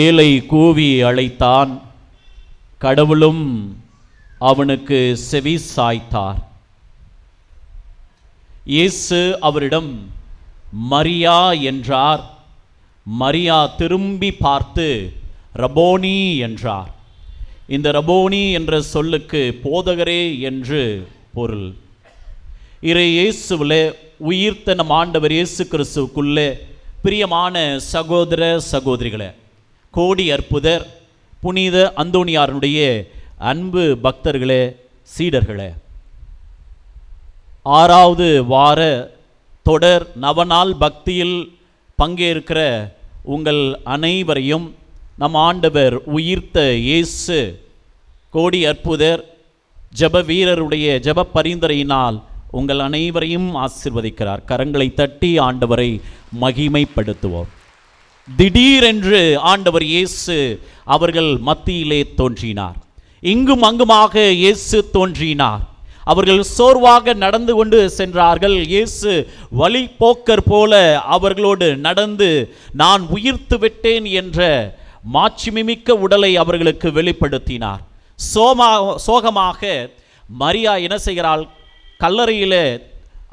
ஏழை கூவி அழைத்தான். கடவுளும் அவனுக்கு செவி சாய்த்தார். இயேசு அவரிடம் மரியா என்றார். மரியா திரும்பி பார்த்து ரபோனி என்றார். இந்த ரபோனி என்ற சொல்லுக்கு போதகரே என்று பொருள். இறை இயேசுவிலே உயிர்த்த நம் ஆண்டவர் இயேசு கிறிஸ்துவுக்குள்ளே பிரியமான சகோதர சகோதரிகளே கோடி அற்புதர் புனித அந்தோணியாருடைய அன்பு பக்தர்களே சீடர்களே. ஆறாவது வார தொடர் நவநாள் பக்தியில் பங்கேற்கிற உங்கள் அனைவரையும் நம் ஆண்டவர் உயிர்த்த இயேசு கோடி அற்புதர் ஜெப வீரருடைய ஜெப பரிந்துரையினால் உங்கள் அனைவரையும் ஆசிர்வதிக்கிறார். கரங்களை தட்டி ஆண்டவரை மகிமைப்படுத்துவோம். திடீரென்று ஆண்டவர் இயேசு அவர்கள் மத்தியிலே தோன்றினார். இங்கும் அங்குமாக இயேசு தோன்றினார். அவர்கள் சோர்வாக நடந்து கொண்டு சென்றார்கள். இயேசு வழி போக்கர் போல அவர்களோடு நடந்து நான் உயிர்த்து விட்டேன் என்ற மாட்சிமிமிக்க உடலை அவர்களுக்கு வெளிப்படுத்தினார். சோமா சோகமாக மரியா என்ன செய்கிறாள்? கல்லறையிலே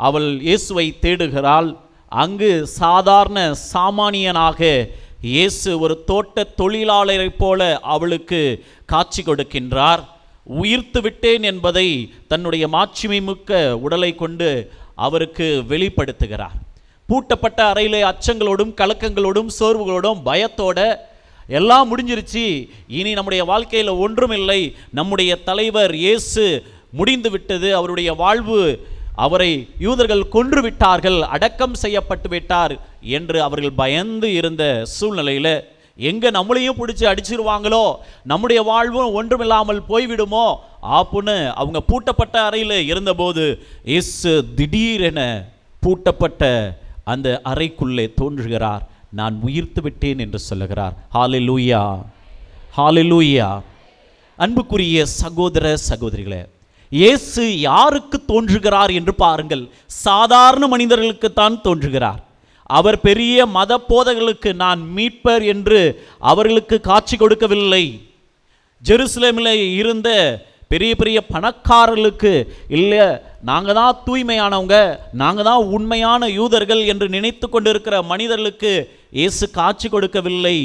அவள் இயேசுவை தேடுகிறாள். அங்கு சாதாரண சாமானியனாக இயேசு ஒரு தோட்ட தொழிலாளரைப் போல அவளுக்கு காட்சி கொடுக்கின்றார். உயிர்த்து விட்டேன் என்பதை தன்னுடைய மாட்சிமை மிக்க உடலை கொண்டு அவருக்கு வெளிப்படுத்துகிறார். பூட்டப்பட்ட அறையிலே அச்சங்களோடும் கலக்கங்களோடும் சோர்வுகளோடும் பயத்தோட எல்லாம் முடிஞ்சிருச்சு. இனி நம்முடைய வாழ்க்கையில் ஒன்றுமில்லை. நம்முடைய தலைவர் இயேசு முடிந்து விட்டது. அவருடைய வாழ்வு அவரை யூதர்கள் கொன்று விட்டார்கள் அடக்கம் செய்யப்பட்டு விட்டார் என்று அவர்கள் பயந்து இருந்த சூழ்நிலையில் எங்கே நம்மளையும் பிடிச்சி அடிச்சிருவாங்களோ நம்முடைய வாழ்வும் ஒன்றுமில்லாமல் போய்விடுமோ ஆப்புன்னு அவங்க பூட்டப்பட்ட அறையில் இருந்தபோது இயேசு திடீரென பூட்டப்பட்ட அந்த அறைக்குள்ளே தோன்றுகிறார். நான் உயிர்த்து விட்டேன் என்று சொல்லுகிறார். ஹாலெலூயா ஹாலெலூயா அன்புக்குரிய சகோதர சகோதரிகளே இயேசு யாருக்கு தோன்றுகிறார் என்று பாருங்கள். சாதாரண மனிதர்களுக்கு தான் தோன்றுகிறார். அவர் பெரிய மத போதகர்களுக்கு நான் மீட்பர் என்று அவர்களுக்கு காட்சி கொடுக்கவில்லை. ஜெருசலேமில் இருந்த பெரிய பெரிய பணக்காரர்களுக்கு இல்லை நாங்கள் தான் தூய்மையானவங்க நாங்கள் தான் உண்மையான யூதர்கள் என்று நினைத்து கொண்டிருக்கிற மனிதர்களுக்கு இயேசு காட்சி கொடுக்கவில்லை.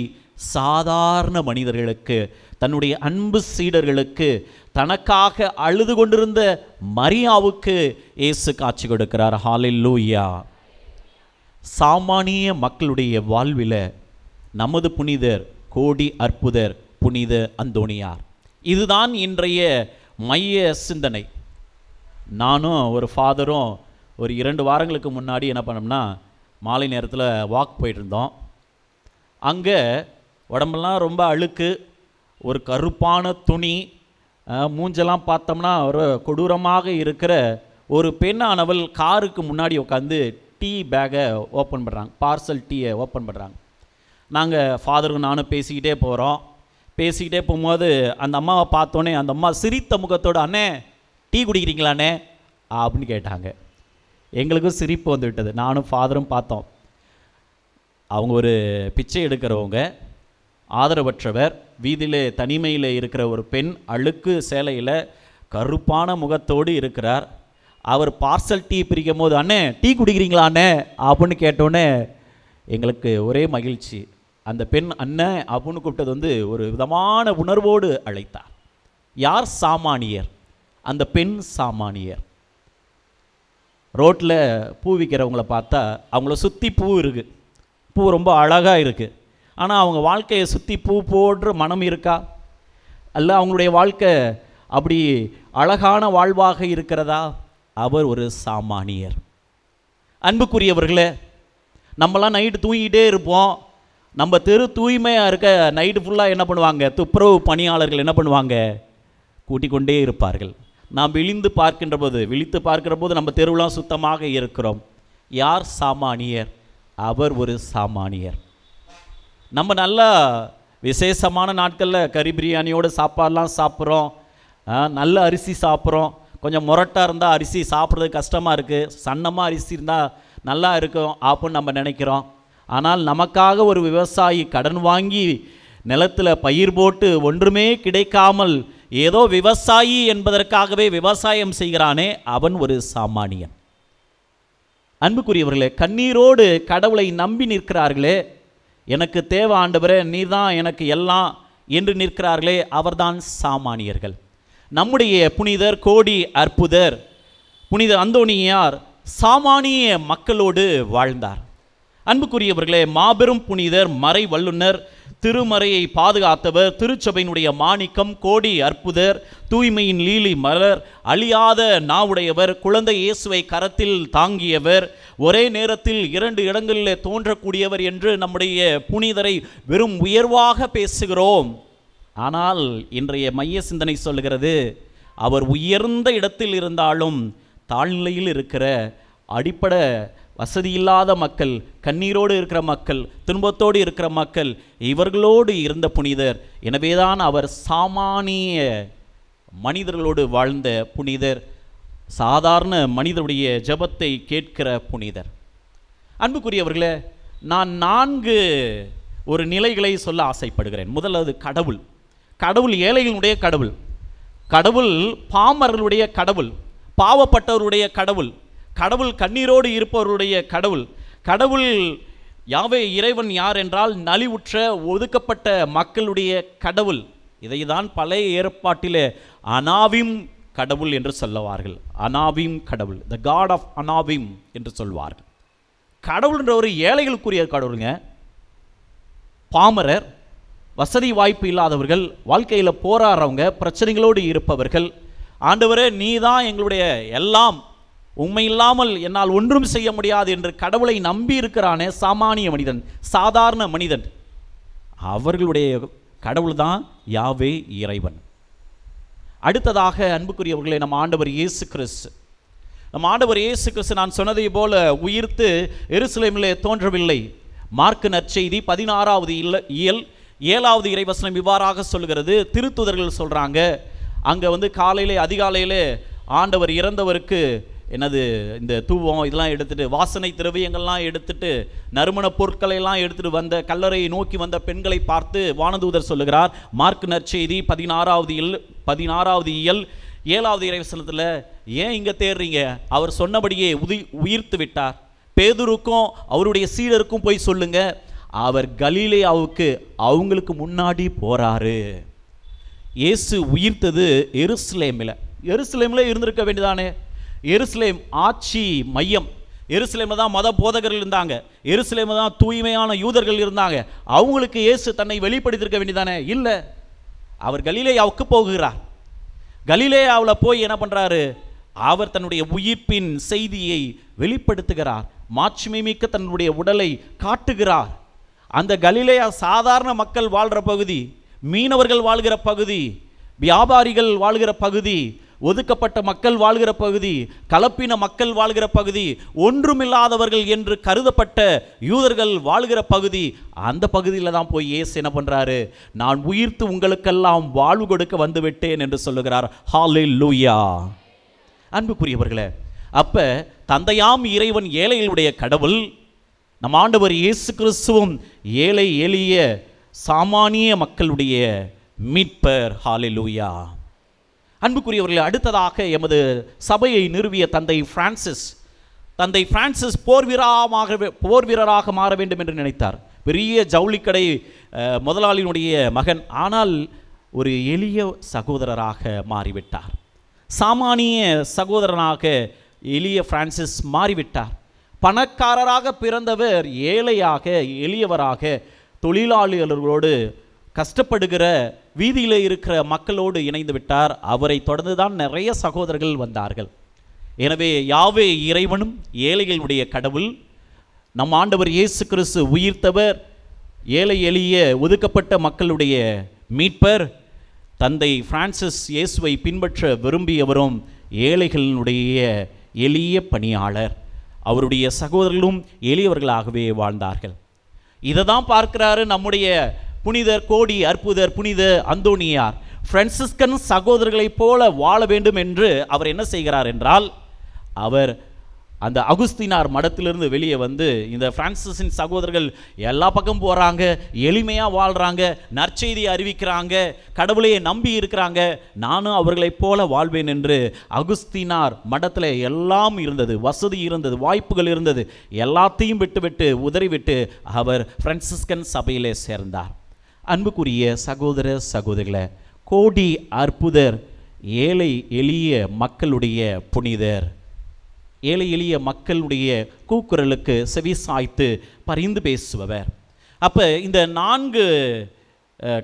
சாதாரண மனிதர்களுக்கு தன்னுடைய அன்பு சீடர்களுக்கு தனக்காக அழுது கொண்டிருந்த மரியாவுக்கு இயேசு காட்சி கொடுக்கிறார். ஹாலில் லூயா சாமானிய மக்களுடைய வாழ்வில் நமது புனிதர் கோடி அற்புதர் புனித அந்தோணியார் இதுதான் இன்றைய மைய சிந்தனை. நானும் ஒரு ஃபாதரும் ஒரு இரண்டு வாரங்களுக்கு முன்னாடி என்ன பண்ணோம்னா மாலை நேரத்தில் வாக் போயிட்டுருந்தோம். அங்கே உடம்பெல்லாம் ரொம்ப அழுக்கு ஒரு கருப்பான துணி மூஞ்செல்லாம் பார்த்தோம்னா ஒரு கொடூரமாக இருக்கிற ஒரு பெண்ணானவள் காருக்கு முன்னாடி உட்காந்து டீ பேக்கை ஓப்பன் பண்ணுறாங்க பார்சல் டீயை ஓப்பன் பண்ணுறாங்க நாங்கள் ஃபாதரும் நானும் பேசிக்கிட்டே போகிறோம் பேசிக்கிட்டே போகும்போது அந்த அம்மாவை பார்த்தோன்னே அந்த அம்மா சிரித்த முகத்தோட அண்ணே டீ குடிக்கிறீங்களாண்ணே அப்படின்னு கேட்டாங்க. எங்களுக்கும் சிரிப்பு வந்துவிட்டது. நானும் ஃபாதரும் பார்த்தோம். அவங்க ஒரு பிச்சை எடுக்கிறவங்க. ஆதரவற்றவர் வீதியிலே தனிமையில் இருக்கிற ஒரு பெண் அழுக்கு சேலையில் கருப்பான முகத்தோடு இருக்கிறார். அவர் பார்சல் டீ பிரிக்கும் போது அண்ணே டீ குடிக்கிறீங்களா அண்ணே? அப்படின்னு கேட்டோன்னே எங்களுக்கு ஒரே மகிழ்ச்சி. அந்த பெண் அண்ணன் அப்படின்னு கூப்பிட்டது வந்து ஒரு விதமான உணர்வோடு அழைத்தார். யார் சாமானியர்? அந்த பெண் சாமானியர். ரோட்டில் பூ விற்கிறவங்கள பார்த்தா அவங்கள சுற்றி பூ இருக்குது பூ ரொம்ப அழகாக இருக்குது ஆனால் அவங்க வாழ்க்கையை சுற்றி பூ போடுற மனம் இருக்கா? அல்ல அவங்களுடைய வாழ்க்கை அப்படி அழகான வாழ்வாக இருக்கிறதா? அவர் ஒரு சாமானியர். அன்புக்குரியவர்களே நம்மலாம் நைட்டு தூங்கிட்டே இருப்போம். நம்ம தெரு தூய்மையாக இருக்க நைட்டு ஃபுல்லாக என்ன பண்ணுவாங்க? துப்புரவு பணியாளர்கள் என்ன பண்ணுவாங்க? கூட்டிக் கொண்டே இருப்பார்கள். நாம் விழிந்து பார்க்கின்ற போது விழித்து பார்க்கிற போது நம்ம தெருவெலாம் சுத்தமாக இருக்கிறோம். யார் சாமானியர்? அவர் ஒரு சாமானியர். நம்ம நல்லா விசேஷமான நாட்களில் கறி பிரியாணியோட சாப்பாடெலாம் சாப்பிட்றோம். நல்ல அரிசி சாப்பிட்றோம். கொஞ்சம் முரட்டாக இருந்தால் அரிசி சாப்பிட்றது கஷ்டமாக இருக்குது சன்னமாக அரிசி இருந்தால் நல்லா இருக்கும் அப்படின்னு நம்ம நினைக்கிறோம். ஆனால் நமக்காக ஒரு விவசாயி கடன் வாங்கி நிலத்தில் பயிர் போட்டு ஒன்றுமே கிடைக்காமல் ஏதோ விவசாயி என்பதற்காகவே விவசாயம் செய்கிறானே அவன் ஒரு சாமானியன். அன்புக்குரியவர்களே கண்ணீரோடு கடவுளை நம்பி நிற்கிறார்களே எனக்கு தேவை ஆண்டவரே நீதான் எனக்கு எல்லாம் என்று நிற்கிறார்களே அவர்தான் சாமானியர்கள். நம்முடைய புனிதர் கோடி அற்புதர் புனித அந்தோணியார் சாமானிய மக்களோடு வாழ்ந்தார். அன்புக்குரியவர்களே மாபெரும் புனிதர் மறை வல்லுனர் திருமறையை பாதுகாத்தவர் திருச்சபையினுடைய மாணிக்கம் கோடி அற்புதர் தூய்மையின் லீலி மலர் அழியாத நாவுடையவர் குழந்தை இயேசுவை கரத்தில் தாங்கியவர் ஒரே நேரத்தில் இரண்டு இடங்களிலே தோன்றக்கூடியவர் என்று நம்முடைய புனிதரை வெறும் உயர்வாக பேசுகிறோம். ஆனால் இன்றைய மைய சிந்தனை சொல்லுகிறது அவர் உயர்ந்த இடத்தில் இருந்தாலும் தாழ்நிலையில் இருக்கிற அடிப்படை வசதி இல்லாத மக்கள் கண்ணீரோடு இருக்கிற மக்கள் துன்பத்தோடு இருக்கிற மக்கள் இவர்களோடு இருந்த புனிதர். எனவேதான் அவர் சாமானிய மனிதர்களோடு வாழ்ந்த புனிதர் சாதாரண மனிதருடைய ஜெபத்தை கேட்கிற புனிதர். அன்புக்குரியவர்களே நான் நான்கு ஒரு நிலைகளை சொல்ல ஆசைப்படுகிறேன். முதலாவது கடவுள். கடவுள் ஏழைகளுடைய கடவுள். கடவுள் பாமரர்களுடைய கடவுள். பாவப்பட்டவருடைய கடவுள். கடவுள் கண்ணீரோடு இருப்பவருடைய கடவுள். கடவுள் யாவே இறைவன் யார் என்றால் நலிவுற்ற ஒதுக்கப்பட்ட மக்களுடைய கடவுள். இதை தான் பழைய ஏற்பாட்டிலே அனாவிம் கடவுள் என்று சொல்லுவார்கள். அனாவிம் கடவுள் த காட் ஆஃப் அனாவிம் என்று சொல்வார்கள். கடவுள்ன்ற ஒரு ஏழைகளுக்குரிய கடவுளுங்க பாமரர் வசதி வாய்ப்பு இல்லாதவர்கள் வாழ்க்கையில் போராடுறவங்க பிரச்சனைகளோடு இருப்பவர்கள். ஆண்டவரே நீ தான் எங்களுடைய எல்லாம். உண்மை இல்லாமல் என்னால் ஒன்றும் செய்ய முடியாது என்று கடவுளை நம்பி இருக்கிறானே சாமானிய மனிதன் சாதாரண மனிதன். அவர்களுடைய கடவுள் தான் யாவே இறைவன். அடுத்ததாக அன்புக்குரியவர்களே நம்ம ஆண்டவர் இயேசு கிறிஸ்து. நம் ஆண்டவர் இயேசு கிறிஸ்து நான் சொன்னதை போல உயிர்த்து எருசலேமிலே தோன்றவில்லை. மார்க்கு நற்செய்தி பதினாறாவது இல்ல இயல் ஏழாவது இறைவசனம் இவ்வாறாக சொல்கிறது திருத்துதர்கள் சொல்கிறாங்க அங்கே வந்து காலையிலே அதிகாலையிலே ஆண்டவர் இறந்தவருக்கு என்னது இந்த தூவம் இதெல்லாம் எடுத்துட்டு வாசனை திரவியங்கள்லாம் எடுத்துட்டு நறுமண பொருட்களை எல்லாம் எடுத்துட்டு வந்த கல்லறையை நோக்கி வந்த பெண்களை பார்த்து வானதூதர் சொல்லுகிறார். மார்க் நற்செய்தி பதினாறாவது இல் பதினாறாவது இயல் ஏழாவது இறைவசனத்தில் ஏன் இங்கே தேடுறீங்க அவர் சொன்னபடியே உதி உயிர்த்து விட்டார். பேதுருக்கும் அவருடைய சீடருக்கும் போய் சொல்லுங்க. அவர் கலீலேயாவுக்கு அவங்களுக்கு முன்னாடி போறாரு. இயேசு உயிர்த்தது எருசலேமில். எருசலேமில் இருந்திருக்க வேண்டியதானே? எருசலேம் ஆட்சி மையம். எருசலேமில் தான் மத போதகர்கள் இருந்தாங்க. எருசலேமில் தான் தூய்மையான யூதர்கள் இருந்தாங்க. அவங்களுக்கு இயேசு தன்னை வெளிப்படுத்தியிருக்க வேண்டியதானே இல்லை. அவர் கலிலேயாவுக்கு போகிறார். கலிலேயாவில் போய் என்ன பண்ணுறாரு அவர் தன்னுடைய உயிர்ப்பின் செய்தியை வெளிப்படுத்துகிறார். மாட்சிமை மிக்க தன்னுடைய உடலை காட்டுகிறார். அந்த கலிலேயா சாதாரண மக்கள் வாழ்கிற பகுதி மீனவர்கள் வாழ்கிற பகுதி வியாபாரிகள் வாழ்கிற பகுதி ஒதுக்கப்பட்ட மக்கள் வாழ்கிற பகுதி கலப்பின மக்கள் வாழ்கிற பகுதி ஒன்றுமில்லாதவர்கள் என்று கருதப்பட்ட யூதர்கள் வாழ்கிற பகுதி அந்த பகுதியில் தான் போய் ஏசு என்ன பண்ணுறாரு நான் உயிர்த்து உங்களுக்கெல்லாம் வாழ்வு கொடுக்க வந்துவிட்டேன் என்று சொல்லுகிறார். ஹாலே லூயா அன்புக்குரியவர்களே அப்போ தந்தையாம் இறைவன் ஏழைகளுடைய கடவுள் நம் ஆண்டவர் இயேசு கிறிஸ்துவும் ஏழை எளிய சாமானிய மக்களுடைய மீட்பர். ஹாலிலூயா அன்புக்குரியவர்களே அடுத்ததாக எமது சபையை நிறுவிய தந்தை பிரான்சிஸ். தந்தை பிரான்சிஸ் போர் வீரமாக போர் வீரராக மாற வேண்டும் என்று நினைத்தார். பெரிய ஜவுளிக்கடை முதலாளினுடைய முதலாளியினுடைய மகன். ஆனால் ஒரு எளிய சகோதரராக மாறிவிட்டார். சாமானிய சகோதரனாக எளிய பிரான்சிஸ் மாறிவிட்டார். பணக்காரராக பிறந்தவர் ஏழையாக எளியவராக தொழிலாளர்களோடு கஷ்டப்படுகிற வீதியில் இருக்கிற மக்களோடு இணைந்து விட்டார் அவரை தொடர்ந்து தான் நிறைய சகோதரர்கள் வந்தார்கள். எனவே யாவே இறைவனும் ஏழைகளுடைய கடவுள் நம் ஆண்டவர் இயேசு கிறிஸ்து உயிர்த்தவர் ஏழை எளிய ஒதுக்கப்பட்ட மக்களுடைய மீட்பர் தந்தை பிரான்சிஸ் இயேசுவை பின்பற்ற விரும்பியவரும் ஏழைகளினுடைய எளிய பணியாளர். அவருடைய சகோதரர்களும் எளியவர்களாகவே வாழ்ந்தார்கள். இதை தான் பார்க்கிறாரு நம்முடைய புனிதர் கோடி அற்புதர் புனித அந்தோனியார் பிரான்சிஸ்கன் சகோதரர்களைப் போல வாழ வேண்டும் என்று அவர் என்ன செய்கிறார் என்றால் அவர் அந்த அகுஸ்தினார் மடத்திலிருந்து வெளியே வந்து இந்த பிரான்சிஸின் சகோதரர்கள் எல்லா பக்கம் போகிறாங்க எளிமையாக வாழ்கிறாங்க நற்செய்தியை அறிவிக்கிறாங்க கடவுளையே நம்பி இருக்கிறாங்க நானும் அவர்களைப் போல வாழ்வேன் என்று அகுஸ்தினார் மடத்தில் எல்லாம் இருந்தது வசதி இருந்தது வாய்ப்புகள் இருந்தது எல்லாத்தையும் விட்டுவிட்டு உதறிவிட்டு அவர் பிரான்சிஸ்கன் சபையிலே சேர்ந்தார். அன்புக்குரிய சகோதர சகோதரிகளை கோடி அற்புதர் ஏழை எளிய மக்களுடைய புனிதர். ஏழை எளிய மக்களுடைய கூக்குரலுக்கு செவி சாய்த்து பரிந்து பேசுபவர். அப்போ இந்த நான்கு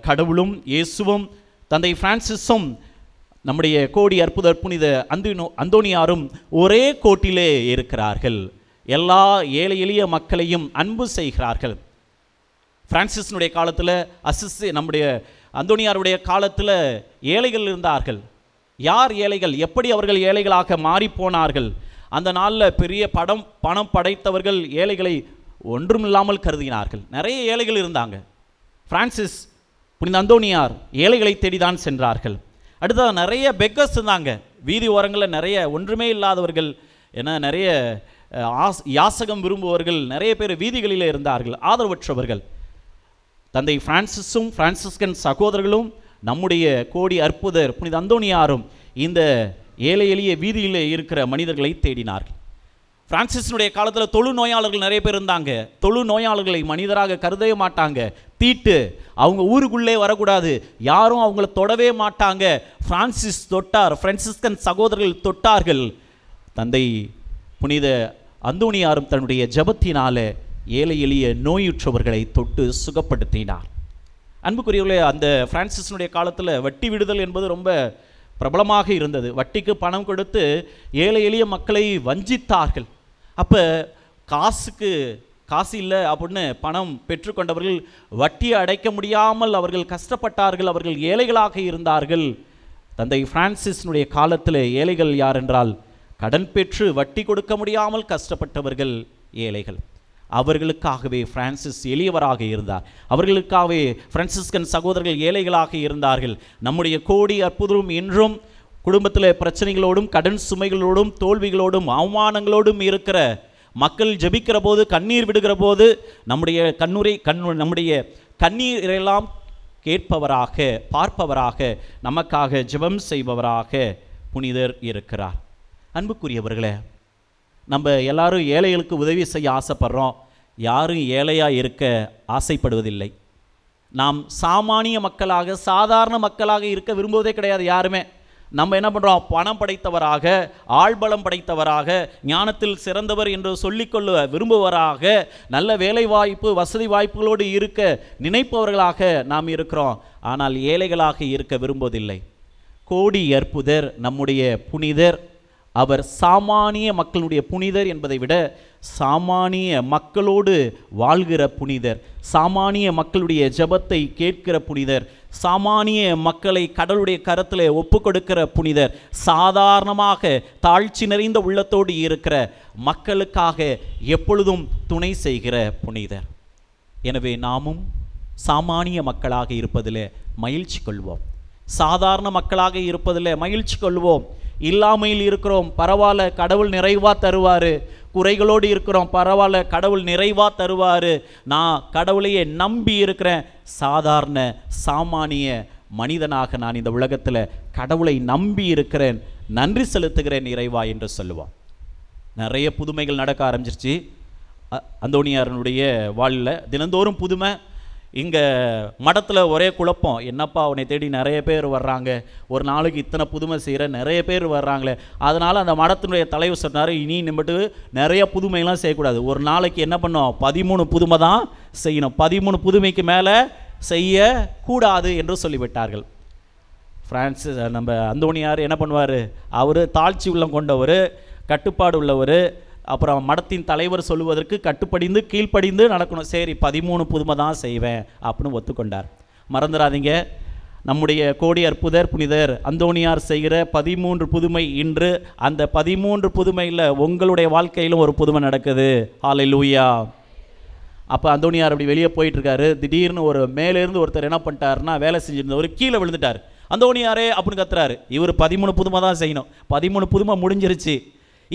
கடவுளும் இயேசுவும் தந்தை பிரான்சிஸும் நம்முடைய கோடி அற்புதர் புனித அந்தினோ அந்தோனியாரும் ஒரே கோட்டிலே இருக்கிறார்கள். எல்லா ஏழை எளிய மக்களையும் அன்பு செய்கிறார்கள். பிரான்சிஸ்னுடைய காலத்தில் அசிஸ் நம்முடைய அந்தோனியாருடைய காலத்தில் ஏழைகள் இருந்தார்கள். யார் ஏழைகள்? எப்படி அவர்கள் ஏழைகளாக மாறிப்போனார்கள்? அந்த நாளில் பெரிய படம் பணம் படைத்தவர்கள் ஏழைகளை ஒன்றுமில்லாமல் கருதினார்கள். நிறைய ஏழைகள் இருந்தாங்க. பிரான்சிஸ் புனித அந்தோனியார் ஏழைகளை தேடிதான் சென்றார்கள். அடுத்ததாக நிறைய பெக்கர்ஸ் இருந்தாங்க. வீதி ஓரங்களில் நிறைய ஒன்றுமே இல்லாதவர்கள் என நிறைய ஆஸ் யாசகம் விரும்புவர்கள் நிறைய பேர் வீதிகளில் இருந்தார்கள். ஆதரவற்றவர்கள். தந்தை பிரான்சிஸும் பிரான்சிஸ்கன் சகோதரர்களும் நம்முடைய கோடி அற்புதர் புனித அந்தோனியாரும் இந்த ஏழை எளிய வீதியில் இருக்கிற மனிதர்களை தேடினார்கள். பிரான்சிஸினுடைய காலத்தில் தொழு நோயாளர்கள் நிறைய பேர் இருந்தாங்க. தொழு நோயாளர்களை மனிதராக கருதவே மாட்டாங்க. தீட்டு அவங்க ஊருக்குள்ளே வரக்கூடாது. யாரும் அவங்கள தொடவே மாட்டாங்க. பிரான்சிஸ் தொட்டார் பிரான்சிஸ்கன் சகோதரர்கள் தொட்டார்கள். தந்தை புனித அந்தோனியாரும் தன்னுடைய ஜபத்தினால ஏழை எளிய நோயுற்றவர்களை தொட்டு சுகப்படுத்தினார். அன்புக்குரியவர்களே அந்த பிரான்சிஸினுடைய காலத்தில் வட்டி விடுதல் என்பது ரொம்ப பிரபலமாக இருந்தது. வட்டிக்கு பணம் கொடுத்து ஏழை எளிய மக்களை வஞ்சித்தார்கள். அப்போ காசுக்கு காசு இல்லை அப்படின்னு பணம் பெற்றுக்கொண்டவர்கள் வட்டியை அடைக்க முடியாமல் அவர்கள் கஷ்டப்பட்டார்கள் அவர்கள் ஏழைகளாக இருந்தார்கள். தந்தை பிரான்சிஸினுடைய காலத்தில் ஏழைகள் யார் என்றால் கடன் பெற்று வட்டி கொடுக்க முடியாமல் கஷ்டப்பட்டவர்கள் ஏழைகள். அவர்களுக்காகவே பிரான்சிஸ் எளியவராக இருந்தார். அவர்களுக்காகவே பிரான்சிஸ்கன் சகோதரர்கள் ஏழைகளாக இருந்தார்கள். நம்முடைய கோடி அற்புதம் இன்றும் குடும்பத்தில் பிரச்சனைகளோடும் கடன் சுமைகளோடும் தோல்விகளோடும் அவமானங்களோடும் இருக்கிற மக்கள் ஜபிக்கிற போது கண்ணீர் விடுகிற போது நம்முடைய கண்ணுரை கண்ணு நம்முடைய கண்ணீரெல்லாம் கேட்பவராக பார்ப்பவராக நமக்காக ஜெபம் செய்பவராக புனிதர் இருக்கிறார். அன்புக்குரியவர்களே நம்ம எல்லாரும் ஏழைகளுக்கு உதவி செய்ய ஆசைப்படுறோம். யாரும் ஏழையாக இருக்க ஆசைப்படுவதில்லை. நாம் சாமானிய மக்களாக சாதாரண மக்களாக இருக்க விரும்புவதே கிடையாது யாருமே. நம்ம என்ன பண்ணுறோம் பணம் படைத்தவராக ஆள்பலம் படைத்தவராக ஞானத்தில் சிறந்தவர் என்று சொல்லிக்கொள்ள விரும்புவராக நல்ல வேலை வாய்ப்பு வசதி வாய்ப்புகளோடு இருக்க நினைப்பவர்களாக நாம் இருக்கிறோம். ஆனால் ஏழைகளாக இருக்க விரும்புவதில்லை. கோடி அற்புதர் நம்முடைய புனிதர். அவர் சாமானிய மக்களுடைய புனிதர் என்பதை விட சாமானிய மக்களோடு வாழ்கிற புனிதர் சாமானிய மக்களுடைய ஜெபத்தை கேட்கிற புனிதர் சாமானிய மக்களை கடலுடைய கரத்தில் ஒப்பு கொடுக்கிற புனிதர் சாதாரணமாக தாழ்ச்சி நிறைந்த உள்ளத்தோடு இருக்கிற மக்களுக்காக எப்பொழுதும் துணை செய்கிற புனிதர். எனவே நாமும் சாமானிய மக்களாக இருப்பதில் மகிழ்ச்சி கொள்வோம். சாதாரண மக்களாக இருப்பதில் மகிழ்ச்சி கொள்வோம். இல்லாமையில் இருக்கிறோம். பரவாயில்ல கடவுள் நிறைவாக தருவார். குறைகளோடு இருக்கிறோம். பரவாயில்ல கடவுள் நிறைவாக தருவார். நான் கடவுளையே நம்பி இருக்கிறேன். சாதாரண சாமானிய மனிதனாக நான் இந்த உலகத்தில் கடவுளை நம்பி இருக்கிறேன். நன்றி செலுத்துகிறேன் இறைவா என்று சொல்லுவான். நிறைய புதுமைகள் நடக்க ஆரம்பிச்சிருச்சு. அ- அந்தோணியாரனுடைய வாழ்வில் தினந்தோறும் புதுமை இங்கே மடத்தில் ஒரே குழப்பம். என்னப்பா அவனை தேடி நிறைய பேர் வர்றாங்க. ஒரு நாளைக்கு இத்தனை புதுமை செய்கிற நிறைய பேர் வர்றாங்களே. அதனால் அந்த மடத்தினுடைய தலைவர் சொன்னார் இனி நிமிட்டு நிறைய புதுமைலாம் செய்யக்கூடாது. ஒரு நாளைக்கு என்ன பண்ணோம்? பதிமூணு புதுமை தான் செய்யணும். பதிமூணு புதுமைக்கு மேலே செய்யக்கூடாது என்று சொல்லிவிட்டார்கள். ஃப்ரான்சிஸ் நம்ம அந்தோணியார் என்ன பண்ணுவார்? அவர் தாழ்ச்சி உள்ளம் கொண்டவர் கட்டுப்பாடு உள்ளவர் அப்புறம் மடத்தின் தலைவர் சொல்லுவதற்கு கட்டுப்படிந்து கீழ்ப்படிந்து நடக்கணும். சரி பதிமூணு புதுமை தான் செய்வேன் அப்படின்னு ஒத்துக்கொண்டார். மறந்துடாதீங்க நம்முடைய கோடி அற்புதர் புனிதர் அந்தோணியார் செய்கிற பதிமூன்று புதுமை இன்று அந்த பதிமூன்று புதுமையில் உங்களுடைய வாழ்க்கையிலும் ஒரு புதுமை நடக்குது. ஆலை லூயா அப்போ அந்தோணியார் அப்படி வெளியே போயிட்டுருக்காரு. திடீர்னு ஒரு மேலேருந்து ஒருத்தர் என்ன பண்ணிட்டாருன்னா வேலை செஞ்சிருந்தவர் கீழே விழுந்துட்டார். அந்தோணியாரே அப்படின்னு கத்துறாரு. இவர் பதிமூணு புதுமை தான் செய்யணும். பதிமூணு புதுமை முடிஞ்சிருச்சு.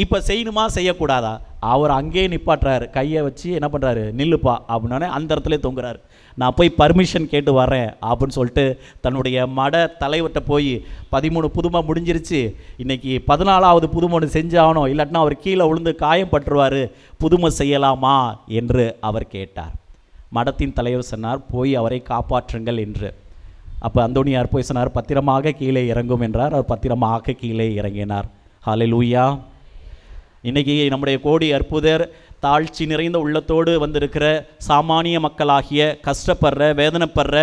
இப்போ செய்யணுமா செய்யக்கூடாதா? அவர் அங்கேயே நிப்பாட்டுறாரு. கையை வச்சு என்ன பண்ணுறாரு நில்லுப்பா அப்படின்னோடனே அந்த இடத்துல தொங்குறாரு. நான் போய் பர்மிஷன் கேட்டு வரேன் அப்படின்னு சொல்லிட்டு தன்னுடைய மட தலைவர்கிட்ட போய் பதிமூணு புதுமை முடிஞ்சிருச்சு. இன்றைக்கி பதினாலாவது புதுமை செஞ்சாகணும். இல்லாட்டினா அவர் கீழே விழுந்து காயம் பட்டுருவார். புதுமை செய்யலாமா? என்று அவர் கேட்டார். மடத்தின் தலைவர் சொன்னார் போய் அவரை காப்பாற்றுங்கள் என்று. அப்போ அந்தோணியார் போய் சொன்னார் பத்திரமாக கீழே இறங்கும் என்றார். அவர் பத்திரமாக கீழே இறங்கினார். ஹalleluya இன்றைக்கி நம்முடைய கோடி அற்புதர் தாழ்ச்சி நிறைந்த உள்ளத்தோடு வந்திருக்கிற சாமானிய மக்களாகிய கஷ்டப்படுற வேதனைப்படுற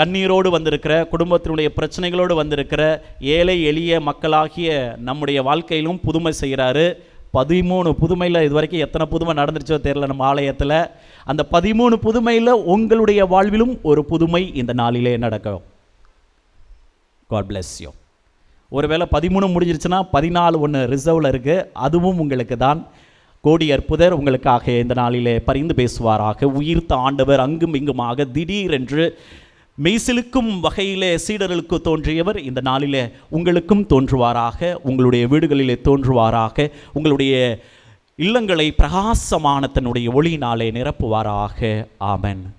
கண்ணீரோடு வந்திருக்கிற குடும்பத்தினுடைய பிரச்சனைகளோடு வந்திருக்கிற ஏழை எளிய மக்களாகிய நம்முடைய வாழ்க்கையிலும் புதுமை செய்கிறாரு. பதிமூணு புதுமையில் இது வரைக்கும் எத்தனை புதுமை நடந்துருச்சோ தெரியல நம்ம ஆலயத்தில். அந்த பதிமூணு புதுமையில் உங்களுடைய வாழ்விலும் ஒரு புதுமை இந்த நாளிலே நடக்கும். காட் bless யூ ஒருவேளை பதிமூணு முடிஞ்சிருச்சுன்னா பதினாலு ஒன்று ரிசர்வில் இருக்குது அதுவும் உங்களுக்கு தான் கோடி அற்புதர் உங்களுக்காக இந்த நாளிலே பரிந்து பேசுவாராக. உயிர்த்த ஆண்டவர் அங்கும் இங்குமாக திடீரென்று மெய்சிலுக்கும் வகையிலே சீடர்களுக்கு தோன்றியவர் இந்த நாளிலே உங்களுக்கும் தோன்றுவாராக. உங்களுடைய வீடுகளிலே தோன்றுவாராக. உங்களுடைய இல்லங்களை பிரகாசமான தன்னுடைய ஒளியினாலே நிரப்புவாராக. ஆமென்.